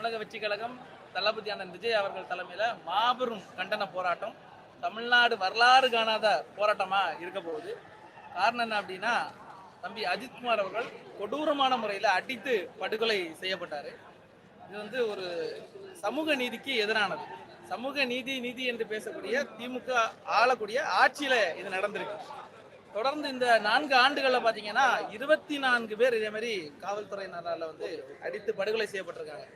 தமிழக வெற்றி கழகம் தளபதி அண்ணன் விஜய் அவர்கள் தலைமையில மாபெரும் கண்டன போராட்டம். தமிழ்நாடு வரலாறு காணாத போராட்டமா இருக்க போகுது. காரணம் என்ன அப்படின்னா தம்பி அஜித்குமார் அவர்கள் கொடூரமான முறையில் அடித்து படுகொலை செய்யப்பட்டாரு. இது வந்து ஒரு சமூக நீதிக்கு எதிரானது. சமூக நீதி நீதி என்று பேசக்கூடிய திமுக ஆளக்கூடிய ஆட்சியில இது நடந்திருக்கு. தொடர்ந்து இந்த நான்கு ஆண்டுகள்ல பாத்தீங்கன்னா இருபத்தி நான்கு பேர் இதே மாதிரி காவல்துறையினரால் வந்து அடித்து படுகொலை செய்யப்பட்டிருக்காங்க.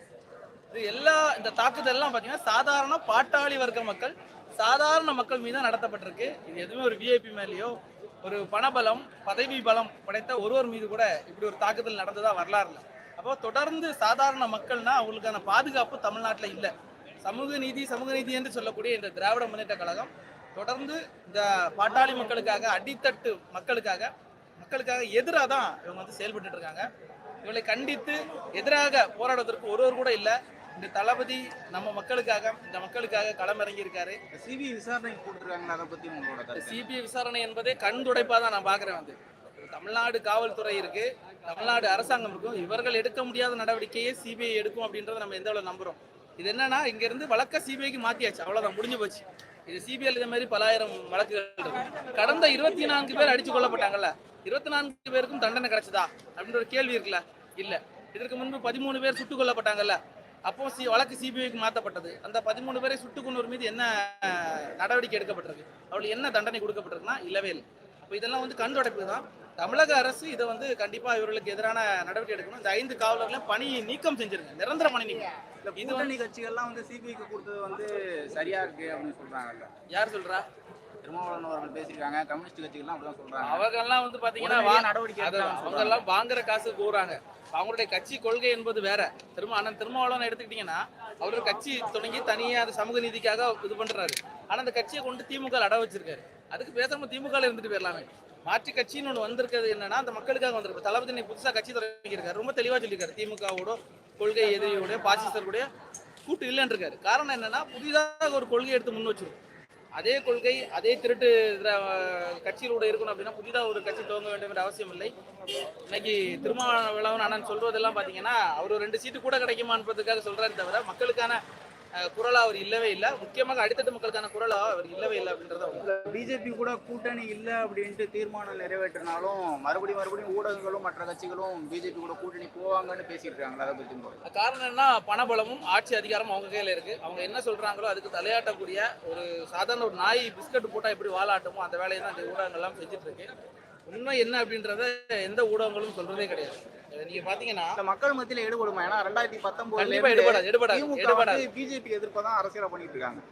இது எல்லா இந்த தாக்குதல் எல்லாம் பார்த்தீங்கன்னா சாதாரண பாட்டாளி வர்க்க மக்கள் சாதாரண மக்கள் மீது தான் நடத்தப்பட்டிருக்கு. இது எதுவுமே ஒரு விஐபி மேலேயோ ஒரு பணபலம் பதவி பலம் படைத்த ஒருவர் மீது கூட இப்படி ஒரு தாக்குதல் நடந்ததா வரலாறுல. அப்போ தொடர்ந்து சாதாரண மக்கள்னா அவங்களுக்கான பாதுகாப்பு தமிழ்நாட்டில் இல்லை. சமூக நீதி சமூக நீதி என்று சொல்லக்கூடிய இந்த திராவிட முன்னேற்ற கழகம் தொடர்ந்து இந்த பாட்டாளி மக்களுக்காக அடித்தட்டு மக்களுக்காக மக்களுக்காக எதிராக தான் இவங்க வந்து செயல்பட்டு இருக்காங்க. இவளை கண்டித்து எதிராக போராடுவதற்கு ஒருவர் கூட இல்லை. இந்த தளபதி நம்ம மக்களுக்காக இந்த மக்களுக்காக களமிறங்கி இருக்காரு சிபிஐ விசாரணைக்கு கூப்பிட்டுருக்காங்க அதை பத்தி உங்களோட சிபிஐ விசாரணை என்பதே கண் துடைப்பா தான் நான் பாக்குறேன் வந்து. தமிழ்நாடு காவல்துறை இருக்கு தமிழ்நாடு அரசாங்கம் இருக்கும் இவர்கள் எடுக்க முடியாத நடவடிக்கையை சிபிஐ எடுக்கும் அப்படின்றத நம்ம எந்த அளவு நம்புறோம்? இது என்னன்னா இங்க இருந்து வழக்க சிபிஐக்கு மாத்தியாச்சு. அவ்வளவுதான் முடிஞ்சு போச்சு. இது சிபிஐ இதே மாதிரி பலாயிரம் வழக்குகள் இருக்கு. கடந்த இருபத்தி நான்கு பேர் அடிச்சு கொல்லப்பட்டாங்கல்ல? இருபத்தி நான்கு பேருக்கும் தண்டனை கிடைச்சதா? அப்படின்ற ஒரு கேள்வி இருக்குல்ல? இல்ல. இதற்கு முன்பு பதிமூணு பேர் சுட்டுக் கொல்லப்பட்டாங்கல்ல? அப்போ சி வழக்கு சிபிஐக்கு மாற்றப்பட்டது அந்த பதிமூணு பேரை சுட்டுக் கொண்டவர் மீது என்ன நடவடிக்கை எடுக்கப்பட்டிருக்கு? அவளுக்கு என்ன தண்டனை கொடுக்கப்பட்டிருக்குன்னா இல்லவே இல்லை. அப்போ இதெல்லாம் வந்து கண் துடைப்பு தான். தமிழக அரசு இதை வந்து கண்டிப்பா இவர்களுக்கு எதிரான நடவடிக்கை எடுக்கணும். இந்த ஐந்து காவலர்களையும் பணி நீக்கம் செஞ்சிருங்க. நிரந்தர பணி நீக்கம். இது வந்து கட்சிகள்லாம் வந்து சிபிஐக்கு கொடுத்தது வந்து சரியா இருக்கு அப்படின்னு சொல்றாங்கல்ல. யார் சொல்றா? திருமாவளவன் அவர்கள் பேசியிருக்காங்க. கம்யூனிஸ்ட் கட்சிகள்லாம் அப்படிதான் சொல்றாங்க. அவங்க எல்லாம் வந்து பாத்தீங்கன்னா நடவடிக்கை அவங்க சொல்றாங்க. எல்லாம் வாங்குற காசு கூறாங்க அவங்களுடைய கட்சி கொள்கை என்பது வேற. திரும்ப அண்ணன் திருமாவளவன் எடுத்துக்கிட்டீங்கன்னா அவர் ஒரு கட்சி தொடங்கி தனியாக அது சமூக நீதிக்காக இது பண்றாரு. ஆனா அந்த கட்சியை கொண்டு திமுக அட வச்சிருக்காரு. அதுக்கு பேசாம திமுக இருந்துட்டு போயிடலாமே. மாற்று கட்சின்னு ஒன்று வந்திருக்கிறது என்னன்னா அந்த மக்களுக்காக வந்திருக்கு. தளபதி புதுசாக புதுசா கட்சி தொடங்கியிருக்காரு. ரொம்ப தெளிவா சொல்லியிருக்காரு. திமுகவோட கொள்கை எதிரியோட பாசிசர்களுடைய கூட்டு இல்லைன்னு இருக்காரு காரணம் என்னன்னா புதிதாக ஒரு கொள்கை எடுத்து முன் வச்சிருக்கோம். அதே கொள்கை அதே திருட்டு கட்சியிலூட கட்சியிலோட இருக்கணும் அப்படின்னா புதிதாக ஒரு கட்சி துவங்க வேண்டும் என்ற அவசியம் இல்லை. இன்னைக்கு திருமாவளவன் அண்ணன் சொல்றதெல்லாம் பாத்தீங்கன்னா அவர் ரெண்டு சீட்டு கூட கிடைக்குமான்றதுக்காக சொல்றாரு தவிர மக்களுக்கான குரலா அவர் இல்லவே இல்லை. முக்கியமாக அடித்தட்டு மக்களுக்கான குரலா அவர் இல்லவே இல்லை அப்படின்றத. பிஜேபி கூட கூட்டணி இல்ல அப்படின்ட்டு தீர்மானம் நிறைவேற்றினாலும் மறுபடியும் மறுபடியும் ஊடகங்களும் மற்ற கட்சிகளும் பிஜேபி கூட கூட்டணி போவாங்கன்னு பேசியிருக்காங்க அதை பத்தி உங்களோட காரணம் என்ன பணபலமும் ஆட்சி அதிகாரமும் அவங்க கையில இருக்கு. அவங்க என்ன சொல்றாங்களோ அதுக்கு தலையாட்டக்கூடிய ஒரு சாதாரண ஒரு நாய் பிஸ்கட் போட்டா எப்படி வாலாட்டுமோ அந்த வேலையை தான் இந்த ஊடகங்கள் எல்லாம் செஞ்சுட்டு இருக்கு. உண்மை என்ன அப்படின்றத எந்த ஊடகங்களும் சொல்றதே கிடையாது. நீங்க பாத்தீங்கன்னா மக்கள் மத்தியில ஈடுபடுமா? ஏன்னா ரெண்டாயிரத்தி திமுக எடுபடாது வந்து பிஜேபி எதிர்ப்பதான் அரசியலை பண்ணிட்டு இருக்காங்க.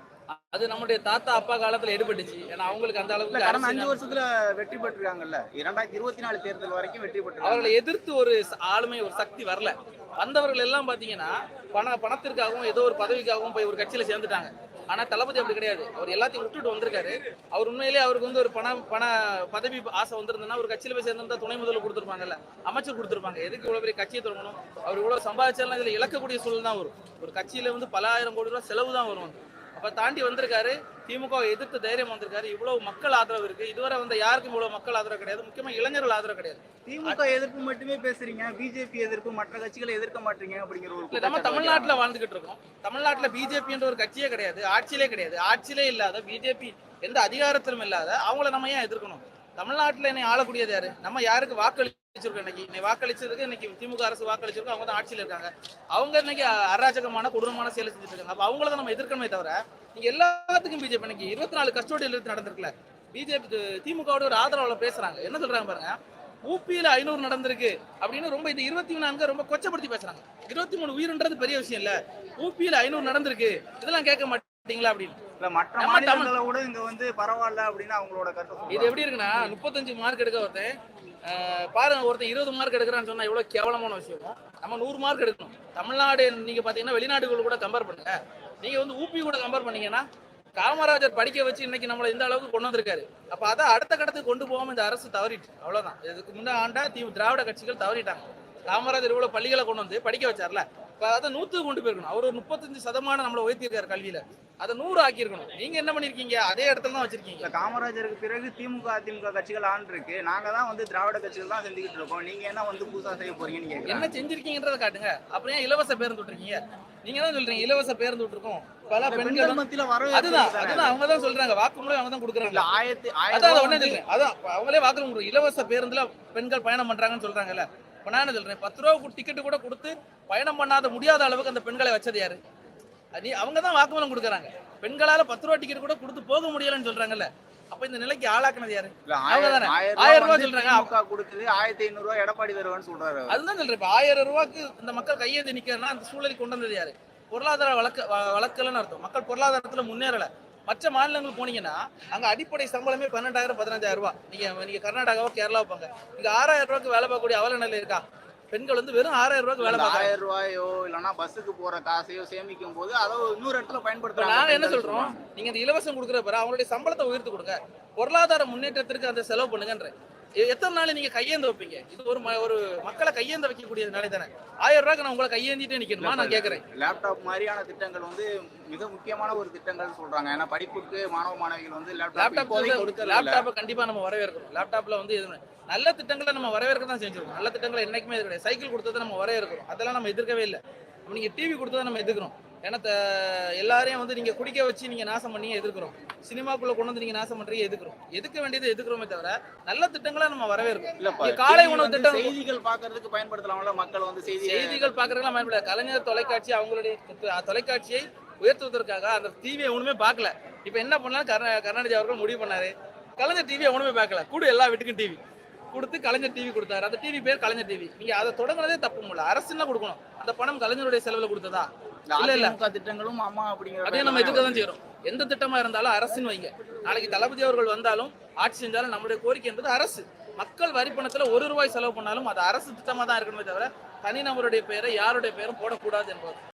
அது நம்முடைய தாத்தா அப்பா காலத்துல எடுபட்டுச்சு. ஏன்னா அவங்களுக்கு அந்த அளவுக்கு கடந்த அஞ்சு வருஷத்துல வெற்றி பெற்றிருக்காங்கல்ல. இரண்டாயிரத்தி இருபத்தி நாலு தேர்தல் வரைக்கும் வெற்றி பெற்றிருக்காங்க. அவர்களை எதிர்த்து ஒரு ஆளுமை ஒரு சக்தி வரல. வந்தவர்கள் எல்லாம் பாத்தீங்கன்னா பண பணத்திற்காகவும் ஏதோ ஒரு பதவிக்காகவும் போய் ஒரு கட்சியில சேர்ந்துட்டாங்க. ஆனா தளபதி அப்படி கிடையாது. அவர் எல்லாத்தையும் விட்டுட்டு வந்திருக்காரு. அவர் உண்மையிலேயே அவருக்கு வந்து ஒரு பண பண பதவி ஆசை வந்திருந்ததுன்னா ஒரு கட்சியில போய் சேர்ந்திருந்தா துணை முதல்வர் கொடுத்துருப்பாங்கல்ல அமைச்சர் கொடுத்துருப்பாங்க. எதுக்கு இவ்வளவு பெரிய கட்சியை தொடங்கணும்? அவர் இவ்வளவு சம்பாதிச்சாலும் இதுல இழக்கக்கூடிய சூழல் தான் வரும். ஒரு கட்சியில வந்து பல ஆயிரம் கோடி ரூபாய் செலவு தான் வரும். அப்ப தாண்டி வந்திருக்காரு. திமுக வை எதிர்த்து தைரியம் வந்திருக்காரு. இவ்வளவு மக்கள் ஆதரவு இருக்கு. இதுவரை வந்த யாருக்கும் இவ்வளவு மக்கள் ஆதரவு கிடையாது. முக்கியமா இளைஞர்கள் ஆதரவு கிடையாது. திமுக எதிர்ப்பு மட்டுமே பேசுறீங்க. பிஜேபி எதிர்ப்பு மற்ற கட்சிகளை எதிர்க்க மாட்டீங்க அப்படிங்கிற ஒரு நம்ம தமிழ்நாட்டுல வாழ்ந்துகிட்டு இருக்கோம். தமிழ்நாட்டுல பிஜேபின்ற ஒரு கட்சியே கிடையாது. ஆட்சியிலே கிடையாது. ஆட்சியிலே இல்லாத பிஜேபி எந்த அதிகாரத்திலும் இல்லாத அவங்கள நம்ம ஏன் எதிர்க்கணும்? தமிழ்நாட்டுல என்னை ஆளக்கூடியது யாரு? நம்ம யாருக்கு வாக்களிச்சிருக்கோம் இன்னைக்கு. இன்னைக்கு வாக்களிச்சதுக்கு இன்னைக்கு திமுக அரசு வாக்களிச்சிருக்கோம் அவங்க தான் ஆட்சியில இருக்காங்க. அவங்க இன்னைக்கு அராஜகமான கொடூரமான செயலை செஞ்சுட்டு இருக்காங்க. அப்ப அவங்கள தான் நம்ம எதிர்க்கணுமே தவிர நீங்க எல்லாத்துக்கும் பிஜேபி இன்னைக்கு இருபத்தி நாலு கஸ்டோடியல் எடுத்து நடந்திருக்குல்ல. பிஜேபி திமுகவோட ஒரு ஆதரவாளர் பேசுறாங்க. என்ன சொல்றாங்க பாருங்க? ஊபியில ஐநூறு நடந்திருக்கு அப்படின்னு ரொம்ப இந்த இருபத்தி நான்கு ரொம்ப கொச்சப்படுத்தி பேசுறாங்க. இருபத்தி மூணு உயிர்ன்றது பெரிய விஷயம் இல்ல. ஊபியில ஐநூறு நடந்திருக்கு. இதெல்லாம் கேட்க மாட்டீங்களா அப்படின்னு. மற்ற விட இங்க வந்து பரவாயில்ல அப்படின்னு அவங்களோட கருத்து இது. எப்படி இருக்குன்னா முப்பத்தஞ்சு மார்க் எடுக்க ஒருத்தன் பாருங்க ஒருத்தன் இருபது மார்க் எடுக்கிறான்னு சொன்னா எவ்வளவு கேவலமான விஷயம்? நம்ம நூறு மார்க் எடுக்கணும். தமிழ்நாடு நீங்க பாத்தீங்கன்னா வெளிநாடுகள் கூட கம்பேர் பண்ணுங்க. நீங்க வந்து ஊபி கூட கம்பேர் பண்ணீங்கன்னா காமராஜர் படிக்க வச்சு இன்னைக்கு நம்மளை இந்த அளவுக்கு கொண்டு வந்திருக்காரு. அப்ப அதை அடுத்த கட்டத்துக்கு கொண்டு போகாம இந்த அரசு தவறிட்டு அவ்வளவுதான். இதுக்கு முன்ன ஆண்டா தி திராவிட கட்சிகள் தவறிட்டாங்க. காமராஜர் இவ்வளவு பள்ளிகளை கொண்டு வந்து படிக்க வச்சார்ல. அதை நூத்துக்கு கொண்டு போயிருக்கணும். அவர் ஒரு முப்பத்தஞ்சு சதமானம் நம்மளை உயர்த்தியிருக்காரு கல்வியில. அதை நூறு ஆக்கியிருக்கணும். நீங்க என்ன பண்ணிருக்கீங்க அதே இடத்துல தான் வச்சிருக்கீங்க. காமராஜருக்கு பிறகு திமுக அதிமுக கட்சிகள் ஆண்டு இருக்கு. நாங்க தான் வந்து திராவிட கட்சிகள் தான் செஞ்சுக்கிட்டு இருக்கோம். நீங்க என்ன வந்து புதுசா செய்ய போறீங்கன்னு என்ன செஞ்சிருக்கீங்கன்றத காட்டுங்க. அப்புறம் ஏன் இலவச பேருந்து விட்டுருக்கீங்க நீங்க தான் சொல்றீங்க இலவச பேருந்து விட்டுருக்கோம். பல பெண்கள் மத்தியில அதுதான் வரவேற்பு அதுதான் அவங்க தான் சொல்றாங்க. வாக்குமூலம் அவங்க தான் கொடுக்குறாங்க. ஆயிரத்தி அதான் சொல்றேன். அதான் அவங்களே கொடுக்குறாங்க. இலவச பேருந்துல பெண்கள் பயணம் பண்றாங்கன்னு சொல்றாங்கல்ல. இப்ப நான் பத்து ரூபா டிக்கெட் கூட கொடுத்து பயணம் பண்ணாத முடியாத அளவுக்கு அந்த பெண்களை வச்சது யாரு? அது அவங்க தான் வாக்குமூலம் கொடுக்குறாங்க. பெண்களால பத்து ரூபா டிக்கெட் கூட கொடுத்து போக முடியலன்னு சொல்றாங்கல்ல. அப்ப இந்த நிலைக்கு ஆளாக்குனது யாரு? ஆயிரம் ரூபாய் சொல்றாங்க. திமுக கொடுக்குது ஆயிரத்தி ஐநூறு ரூபாய் எடப்பாடி தருவான்னு சொல்றாரு. அதுதான் சொல்றேன். இப்ப ஆயிரம் ரூபாய்க்கு இந்த மக்கள் கையேந்தி நிக்கிறனா அந்த சூழலுக்கு கொண்டு வந்தது யாரு? பொருளாதார வழக்க வழக்கலன்னு அர்த்தம். மக்கள் பொருளாதாரத்துல முன்னேறல. மற்ற மாநிலங்கள் போனீங்கன்னா அங்க அடிப்படை சம்பளமே பன்னெண்டாயிரம் பதினஞ்சாயிரம் ரூபாய். நீங்க நீங்க கர்நாடகாவோ கேரளாவோ போங்க. இங்க ஆறாயிரம் ரூபாய்க்கு வேலை பார்க்கக்கூடிய அவல நிலை இருக்கா? பெண்கள் வந்து வெறும் ஆறாயிரம் ரூபாய்க்கு வேலை ஆயிரம் ரூபாயோ இல்லைன்னா பஸ்ஸுக்கு போற காசையோ சேமிக்கும் போது அதை இன்னொரு இடத்துல பயன்படுத்துறாங்க. நாங்க என்ன சொல்றோம்? நீங்க இந்த இலவசம் கொடுக்குற பிறகு அவங்களுடைய சம்பளத்தை உயர்த்து கொடுங்க. பொருளாதார முன்னேற்றத்திற்கு அந்த செலவு பண்ணுங்கன்ற எ- எத்தனை நாள் நீங்க கையேந்த வைப்பீங்க? இது ஒரு ஒரு மக்களை கையேந்த வைக்கக்கூடிய நிலை தானே. ஆயிரம் ரூபாய்க்கு நான் உங்களை கையேந்திட்டே நிக்கணுமா? நான் கேக்குறேன். லேப்டாப் மாதிரியான திட்டங்கள் வந்து மிக முக்கியமான ஒரு திட்டங்கள் சொல்றாங்க. ஏன்னா படிப்புக்கு மாணவ மாணவிகள் வந்து லேப்டாப் லேப்டாப். லேப்டாப்பை கண்டிப்பா நம்ம வரவேற்கிறோம் லேப்டாப்ல வந்து எதுவுமே நல்ல திட்டங்களை நம்ம வரவேற்க தான் செஞ்சிருக்கோம். நல்ல திட்டங்களை என்னைக்குமே கிடையாது. சைக்கிள் கொடுத்ததை நம்ம வரவேற்கிறோம் அதெல்லாம் நம்ம எதிர்க்கவே இல்லை. நீங்க டிவி கொடுத்ததை நம்ம எதிர்க்கிறோம் ஏன்னா எல்லாரையும் வந்து நீங்க குடிக்க வச்சு நீங்க நாசம் பண்ணி எதிர்க்கிறோம். சினிமாக்குள்ள கொண்டு வந்து நீங்க நாசம் பண்றீங்க எதிர்க்கிறோம். எதுக்க வேண்டியது எதிர்க்கிறோமே தவிர நல்ல திட்டங்களை நம்ம வரவேற்கிறோம் இல்லப்பா இங்க காலை உணவு திட்டம் செய்திகள் பாக்குறதுக்கு பயன்படுத்தலாம்ல மக்கள் வந்து செய்தி செய்திகள் பாக்குறதுலாம் பயன்படாது கலைஞர் தொலைக்காட்சி அவங்களுடைய தொலைக்காட்சியை உயர்த்துவதற்காக அந்த டிவியை ஒண்ணுமே பார்க்கல. இப்போ என்ன பண்ணலாம் கருணா கருணாநிதி அவர்கள் முடிவு பண்ணாரு. கலைஞர் டிவியை ஒண்ணுமே பார்க்கல. கூடு எல்லா வீட்டுக்கும் டிவி கொடுத்து கலைஞர் டிவி கொடுத்தாரு. அந்த டிவி பேர் கலைஞர் டிவி நீங்க அதை தொடங்குனதே தப்பு முடியல அரசுன்னா கொடுக்கணும். அந்த பணம் கலைஞருடைய செலவுல கொடுத்ததா? இல்ல, இல்ல. திட்டங்களும் அம்மா அப்படிங்கிற அதையும் நம்ம எதுக்க தான் செய்யறோம். எந்த திட்டமா இருந்தாலும் அரசுன்னு வைங்க. நாளைக்கு தளபதி அவர்கள் வந்தாலும் ஆட்சி செஞ்சாலும் நம்மளுடைய கோரிக்கை என்பது அரசு. மக்கள் வரி பணத்துல ஒரு ரூபாய் செலவு பண்ணாலும் அது அரசு திட்டமா தான் இருக்கணுமே தவிர தனிநபருடைய பெயரை யாருடைய பெயரும் போடக்கூடாது என்பது.